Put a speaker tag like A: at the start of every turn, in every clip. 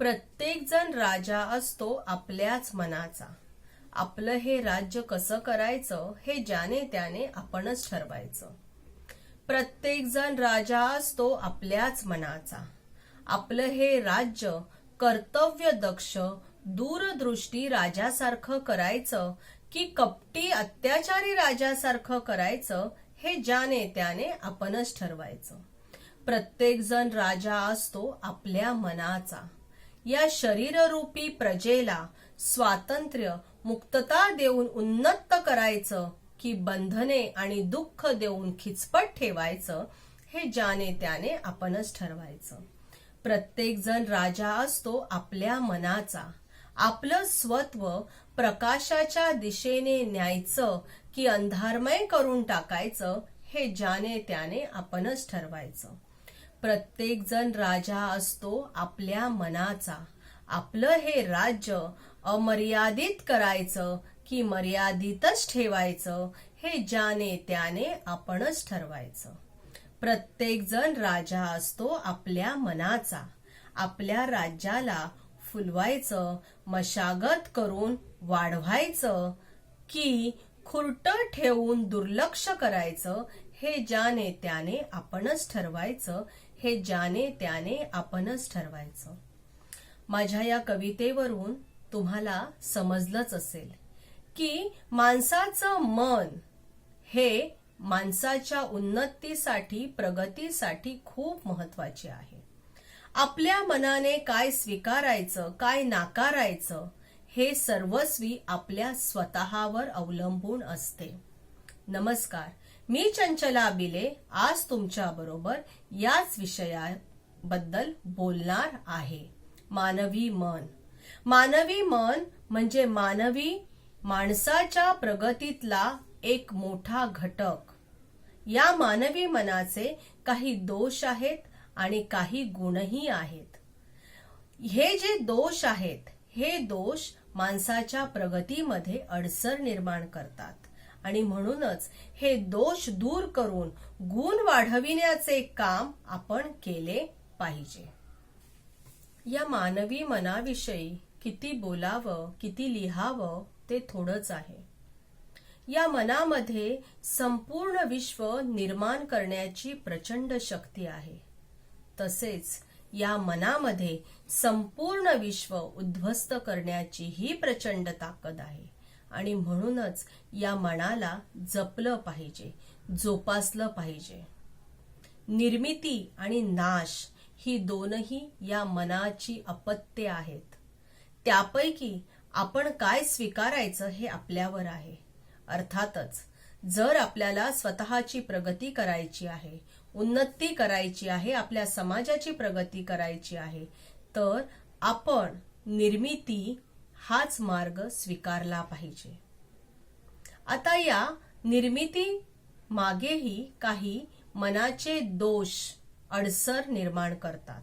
A: प्रत्येक जण राजा असतो आपल्याच मनाचा. आपलं हे राज्य कसं करायचं हे ज्याने त्याने आपणच ठरवायचं. प्रत्येक जण राजा असतो आपल्याच मनाचा. आपलं हे राज्य कर्तव्य दक्ष दूरदृष्टी राजासारखं करायचं की कपटी अत्याचारी राजासारखं करायचं हे ज्याने त्याने आपणच ठरवायचं. प्रत्येक जण राजा असतो आपल्या मनाचा. या शरीररूपी प्रजेला स्वातंत्र्य मुक्तता देऊन उन्नत करायचं की बंधने आणि दुःख देऊन खिचपट ठेवायचं हे ज्याने त्याने आपणच ठरवायचं. प्रत्येक जण राजा असतो आपल्या मनाचा. आपलं स्वत्व प्रकाशाच्या दिशेने न्यायचं की अंधारमय करून टाकायचं हे ज्याने त्याने आपणच ठरवायचं. प्रत्येक जण राजा असतो आपल्या मनाचा. आपलं हे राज्य अमर्यादित करायचं की मर्यादितच ठेवायचं हे ज्याने त्याने आपणच ठरवायचं. प्रत्येक जण राजा असतो आपल्या मनाचा. आपल्या राज्याला फुलवायचं मशागत करून वाढवायचं की खुरट ठेवून दुर्लक्ष करायचं हे ज्याने त्याने आपणच ठरवायचं हे ज्याने त्याने आपणच ठरवायचं. माझ्या या कवितेवरून तुम्हाला समजलंच असेल की माणसाचं मन हे माणसाच्या उन्नतीसाठी प्रगतीसाठी खूप महत्त्वाचे आहे. आपल्या मनाने काय स्वीकारायचं काय नाकारायचं हे सर्वस्वी आपल्या स्वतःवर अवलंबून असते. नमस्कार. मी चंचला बिले आज तुमच्या बरोबर याच विषयाबद्दल बोलणार आहे. मानवी मन. मानवी मन म्हणजे मानवी माणसाच्या प्रगतीतला एक मोठा घटक. या मानवी मनाचे काही दोष आहेत आणि काही गुणही आहेत. हे जे दोष आहेत हे दोष माणसाच्या प्रगतीमध्ये अडसर निर्माण करतात. आणि म्हणूनच हे दोष दूर करून गुण वाढविण्याचे काम आपण केले पाहिजे. या मानवी मनाविषयी किती बोलावं किती लिहावं ते थोडंच आहे. या मनामध्ये संपूर्ण विश्व निर्माण करण्याची प्रचंड शक्ती आहे. तसेच या मनामध्ये संपूर्ण विश्व उद्ध्वस्त करण्याची ही प्रचंड ताकद आहे. आणि म्हणूनच या मनाला जपलं पाहिजे जोपासलं पाहिजे. निर्मिती आणि नाश ही दोनही या मनाची अपत्ये आहेत. त्यापैकी आपण काय स्वीकारायचं हे आपल्यावर आहे. अर्थातच जर आपल्याला स्वतःची प्रगती करायची आहे उन्नती करायची आहे आपल्या समाजाची प्रगती करायची आहे तर आपण निर्मिती हाच मार्ग स्वीकारला पाहिजे. आता या निर्मिती मागेही काही मनाचे दोष अडसर निर्माण करतात.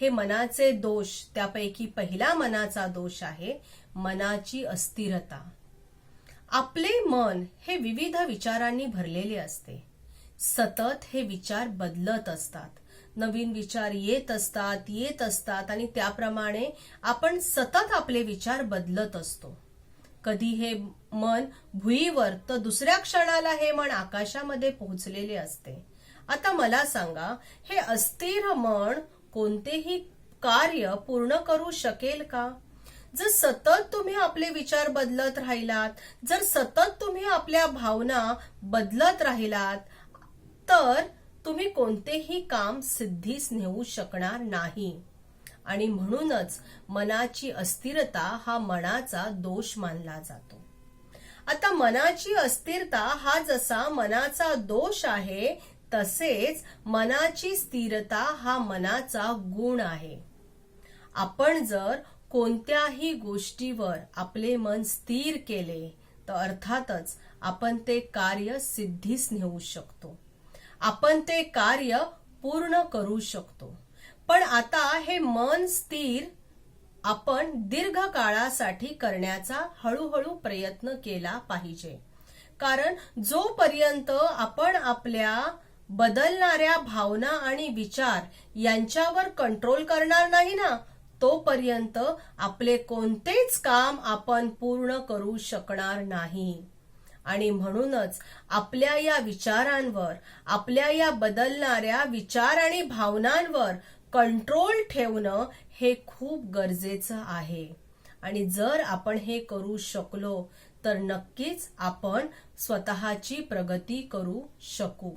A: हे मनाचे दोष त्यापैकी पहिला मनाचा दोष आहे मनाची अस्थिरता. आपले मन हे विविध विचारांनी भरलेले असते. सतत हे विचार बदलत असतात. नवीन विचार येत असतात येत असतात आणि त्याप्रमाणे आपण सतत आपले विचार बदलत असतो. कधी हे मन भुईवर तर दुसऱ्या क्षणाला हे मन आकाशामध्ये पोहोचलेले असते. आता मला सांगा हे अस्थिर मन कोणतेही कार्य पूर्ण करू शकेल का? जर सतत तुम्ही आपले विचार बदलत राहिलात जर सतत तुम्ही आपल्या भावना बदलत राहिलात तर तुम्ही कोणतेही काम सिद्धीस नेऊ शकणार नाही. आणि म्हणूनच मनाची अस्थिरता हा मनाचा दोष मानला जातो. आता मनाची अस्थिरता हा जसा मनाचा दोष आहे तसेच मनाची स्थिरता हा मनाचा गुण आहे. आपण जर कोणत्याही गोष्टीवर आपले मन स्थिर केले तर अर्थातच आपण ते कार्य सिद्धीस नेऊ शकतो. आपण ते कार्य पूर्ण करू शकतो. पण आता हे मन स्थिर आपण दीर्घ काळासाठी करण्याचा हळूहळू प्रयत्न केला पाहिजे. कारण जोपर्यंत आपण आपल्या बदलणाऱ्या भावना आणि विचार यांच्यावर कंट्रोल करणार नाही ना तोपर्यंत आपले कोणतेच काम आपण पूर्ण करू शकणार नाही. आणि म्हणूनच आपल्या या विचारांवर आपल्या या बदलणाऱ्या विचार आणि भावनांवर कंट्रोल ठेवणं हे खूप गरजेचं आहे. आणि जर आपण हे करू शकलो तर नक्कीच आपण स्वतःची प्रगती करू शकू.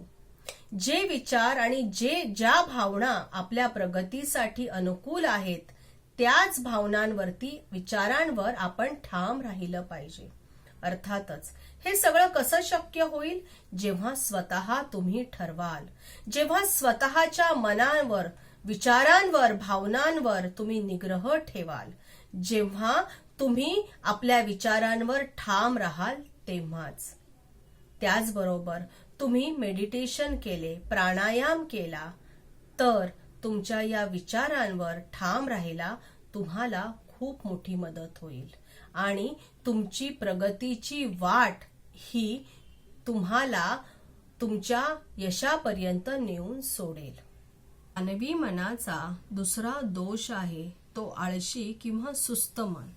A: जे विचार आणि जे ज्या भावना आपल्या प्रगतीसाठी अनुकूल आहेत त्याच भावनांवरती विचारांवर आपण ठाम राहिलं पाहिजे. अर्थातच. हे सगळं कसं शक्य होईल? जेव्हा स्वतः तुम्ही ठरवाल. जेव्हा स्वतःच्या मनावर विचारांवर भावनांवर तुम्ही निग्रह ठेवाल. जेव्हा तुम्ही आपल्या विचारांवर ठाम राहाल तेव्हाच. त्याचबरोबर तुम्ही मेडिटेशन केले प्राणायाम केला तर तुमच्या या विचारांवर ठाम राहायला तुम्हाला खूप मोठी मदत होईल. आणि तुमची प्रगतीची वाट ही तुम्हाला तुमच्या यशापर्यंत नेऊन सोडेल. मानवी मनाचा दुसरा दोष आहे तो आळशी किंवा सुस्त मन.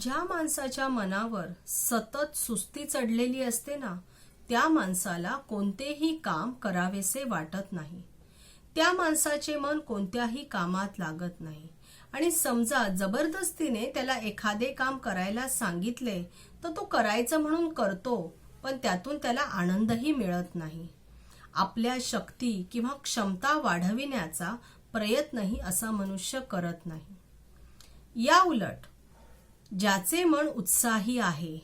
A: ज्या माणसाच्या मनावर सतत सुस्ती चढलेली असते ना त्या माणसाला कोणतेही काम करावेसे वाटत नाही. त्या माणसाचे मन कोणत्याही कामात लागत नाही. आणि समजा जबरदस्तीने त्याला एखादे काम करायला सांगितले तर तो करायचं म्हणून करतो पण त्यातून त्याला आनंदही मिळत नाही. आपल्या शक्ती किंवा क्षमता वाढविण्याचा प्रयत्नही असा मनुष्य करत नाही. या उलट ज्याचे मन उत्साही आहे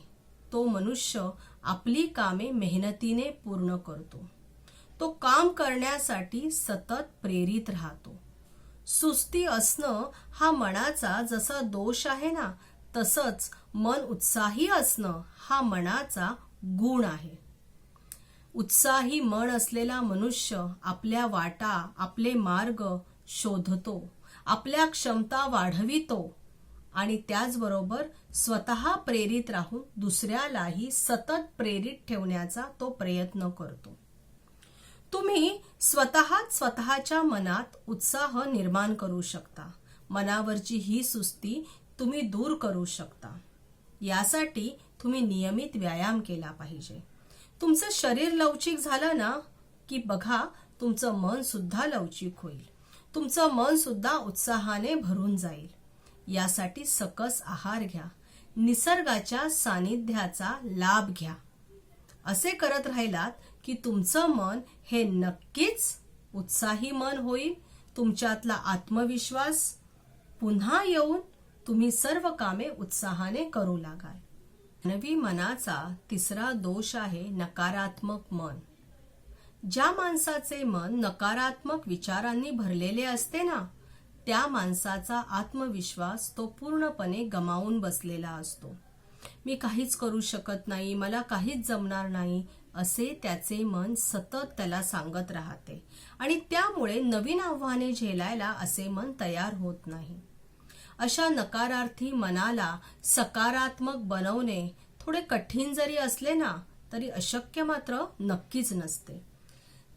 A: तो मनुष्य आपली कामे मेहनतीने पूर्ण करतो. तो काम करण्यासाठी सतत प्रेरित राहतो. सुस्ती असणं हा मनाचा जसा दोष आहे ना तसंच मन उत्साही असणं हा मनाचा गुण आहे. उत्साही मन असलेला मनुष्य आपल्या वाटा आपले मार्ग शोधतो आपल्या क्षमता वाढवितो आणि त्याचबरोबर स्वतः प्रेरित राहून दुसऱ्यालाही सतत प्रेरित ठेवण्याचा तो प्रयत्न करतो. तुम्ही स्वतःच स्वतःच्या मनात उत्साह निर्माण करू शकता. मनावरची ही सुस्ती तुम्ही दूर करू शकता. यासाठी तुम्ही नियमित व्यायाम केला पाहिजे. तुमचं शरीर लवचिक झालं ना की बघा तुमचं मन सुद्धा लवचिक होईल. तुमचं मन सुद्धा उत्साहाने भरून जाईल. यासाठी सकस आहार घ्या. निसर्गाच्या सानिध्याचा लाभ घ्या. असे करत राहिलात की तुमचं मन हे नक्कीच उत्साही मन होईल तुमच्यातला आत्मविश्वास पुन्हा येऊन तुम्ही सर्व कामे उत्साहाने करू लागाल. मानवी मनाचा तिसरा दोष आहे नकारात्मक मन. ज्या माणसाचे मन नकारात्मक विचारांनी भरलेले असते ना त्या माणसाचा आत्मविश्वास तो पूर्णपणे गमावून बसलेला असतो. मी काहीच करू शकत नाही मला काहीच जमणार नाही असे त्याचे मन सतत त्याला सांगत राहते. आणि त्यामुळे नवीन आव्हाने झेलायला असे मन तयार होत नाही. अशा नकारार्थी मनाला सकारात्मक बनवणे थोडे कठीण जरी असले ना तरी अशक्य मात्र नक्कीच नसते.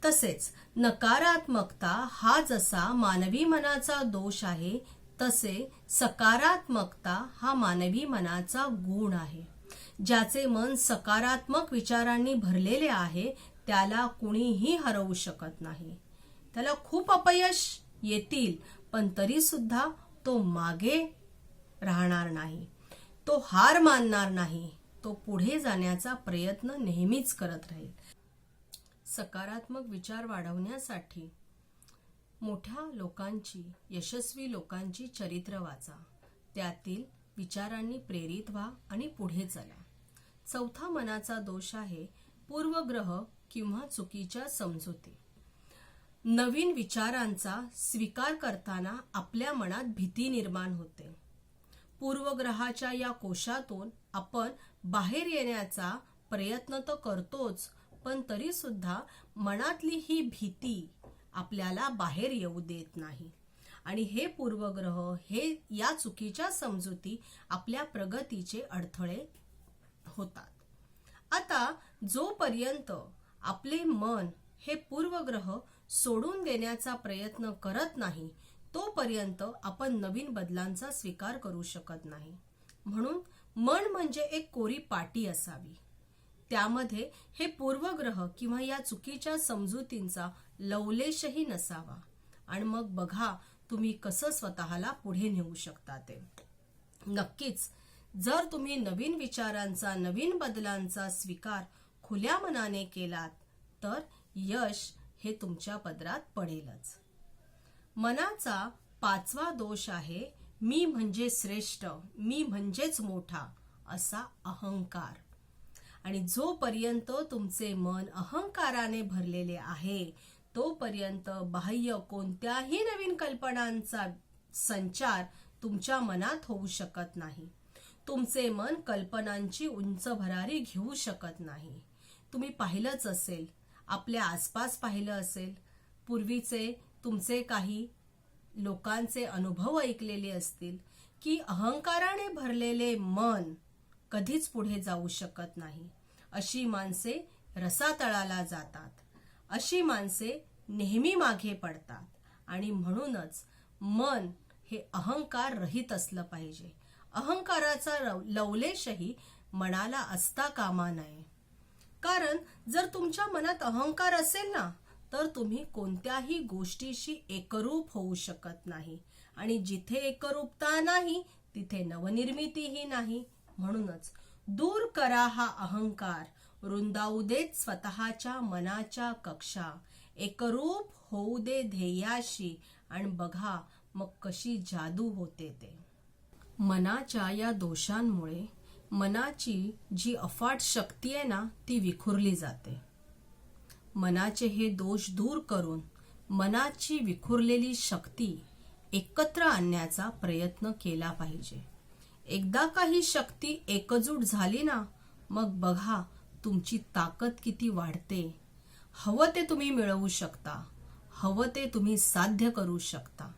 A: तसेच नकारात्मकता हा जसा मानवी मनाचा दोष आहे तसे सकारात्मकता हा मानवी मनाचा गुण आहे. ज्याचे मन सकारात्मक विचारांनी भरलेले आहे त्याला कुणीही हरवू शकत नाही. त्याला खूप अपयश येतील पण तरी सुद्धा तो मागे राहणार नाही. तो हार मानणार नाही. तो पुढे जाण्याचा प्रयत्न नेहमीच करत राहील. सकारात्मक विचार वाढवण्यासाठी मोठ्या लोकांची यशस्वी लोकांची चरित्र वाचा. त्यातील विचारांनी प्रेरित व्हा आणि पुढे चला. चौथा मनाचा दोष आहे पूर्वग्रह किंवा चुकीच्या समजुती. नवीन विचारांचा स्वीकार करताना आपल्या मनात भीती निर्माण होते. पूर्वग्रहाच्या या कोशातून आपण बाहेर येण्याचा प्रयत्न तर करतोच पण तरी सुद्धा मनातली ही भीती आपल्याला बाहेर येऊ देत नाही. आणि हे पूर्वग्रह हे या चुकीच्या समजुती आपल्या प्रगतीचे अडथळे होतात. आता जोपर्यंत आपले मन हे पूर्वग्रह सोडून देण्याचा प्रयत्न करत नाही तोपर्यंत आपण नवीन बदलांचा स्वीकार करू शकत नाही. म्हणून मन म्हणजे एक कोरी पाटी असावी. त्यामध्ये हे पूर्वग्रह किंवा या चुकीच्या समजुतींचा लवलेशही नसावा. आणि मग बघा तुम्ही कसं स्वतःला पुढे नेऊ शकता ते. नक्कीच जर तुम्ही नवीन विचारांचा नवीन बदलांचा स्वीकार खुल्या मनाने केलात तर यश हे तुमच्या पदरात पडेलच. मनाचा पाचवा दोष आहे मी म्हणजे श्रेष्ठ मी म्हणजेच मोठा असा अहंकार. आणि जोपर्यंत तुमचे मन अहंकाराने भरलेले आहे तोपर्यंत बाह्य कोणत्याही नवीन कल्पनांचा संचार तुमच्या मनात होऊ शकत नाही. तुमचे मन कल्पनांची उंच भरारी घेऊ शकत नाही. तुम्ही पाहिलंच असेल आपल्या आसपास पाहिलं असेल. पूर्वीचे तुमचे काही लोकांचे अनुभव ऐकलेले असतील की अहंकाराने भरलेले मन कधीच पुढे जाऊ शकत नाही. अशी माणसे रसातळाला जातात. अशी माणसे नेहमी मागे पडतात. आणि म्हणूनच मन हे अहंकार रहित असलं पाहिजे. अहंकाराचा लव- लवलेशही मनाला असता कामा नये. कारण जर तुमच्या मनात अहंकार असेल ना तर तुम्ही कोणत्याही गोष्टीशी एकरूप होऊ शकत नाही. आणि जिथे एकरूपता नाही तिथे नवनिर्मितीही नाही. म्हणूनच दूर करा हा अहंकार रुंदावू देत स्वतःच्या मनाच्या कक्षा. एकरूप होऊ दे ध्येयाशी आणि बघा मग कशी जादू होते ते. मनाच्या या दोषांमुळे मनाची जी अफाट शक्ती आहे ना ती विखुरली जाते. मनाचे हे दोष दूर करून मनाची विखुरलेली शक्ती एकत्र आणण्याचा प्रयत्न केला पाहिजे. एकदा काही शक्ती एकजूट झाली ना मग बघा तुमची ताकद किती वाढते. हवं ते तुम्ही मिळवू शकता. हवं ते तुम्ही साध्य करू शकता.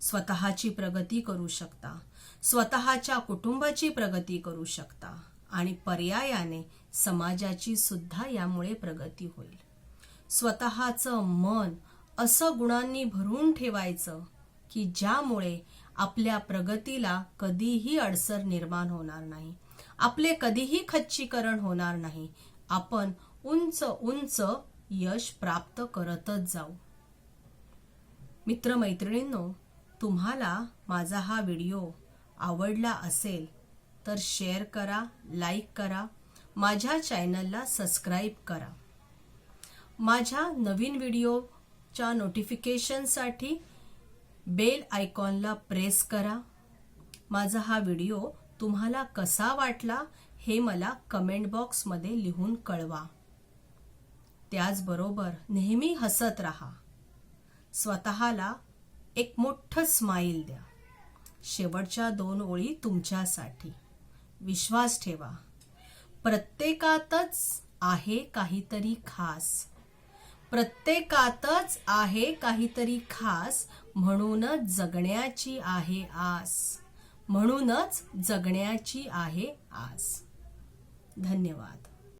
A: स्वतःची प्रगती करू शकता. स्वतःच्या कुटुंबाची प्रगती करू शकता आणि पर्यायाने समाजाची सुद्धा यामुळे प्रगती होईल. स्वतःचं मन असं गुणांनी भरून ठेवायचं की ज्यामुळे आपल्या प्रगतीला कधीही अडसर निर्माण होणार नाही. आपले कधीही खच्चीकरण होणार नाही. आपण उंच उंच यश प्राप्त करतच जाऊ. मित्रमैत्रिणींनो तुम्हाला माझा हा व्हिडिओ आवडला असेल तर शेअर करा लाईक करा. माझ्या चॅनलला सबस्क्राईब करा. माझ्या नवीन व्हिडिओच्या नोटिफिकेशनसाठी बेल आयकॉनला प्रेस करा. माझा हा व्हिडिओ तुम्हाला कसा वाटला हे मला कमेंट बॉक्समध्ये लिहून कळवा. त्याचबरोबर नेहमी हसत राहा. स्वतःला एक मोठं स्माईल द्या. शेवटच्या दोन ओळी तुमच्यासाठी. विश्वास ठेवा. प्रत्येकातच आहे काहीतरी खास. प्रत्येकातच आहे काहीतरी खास म्हणूनच जगण्याची आहे आस. म्हणूनच जगण्याची आहे आस. धन्यवाद.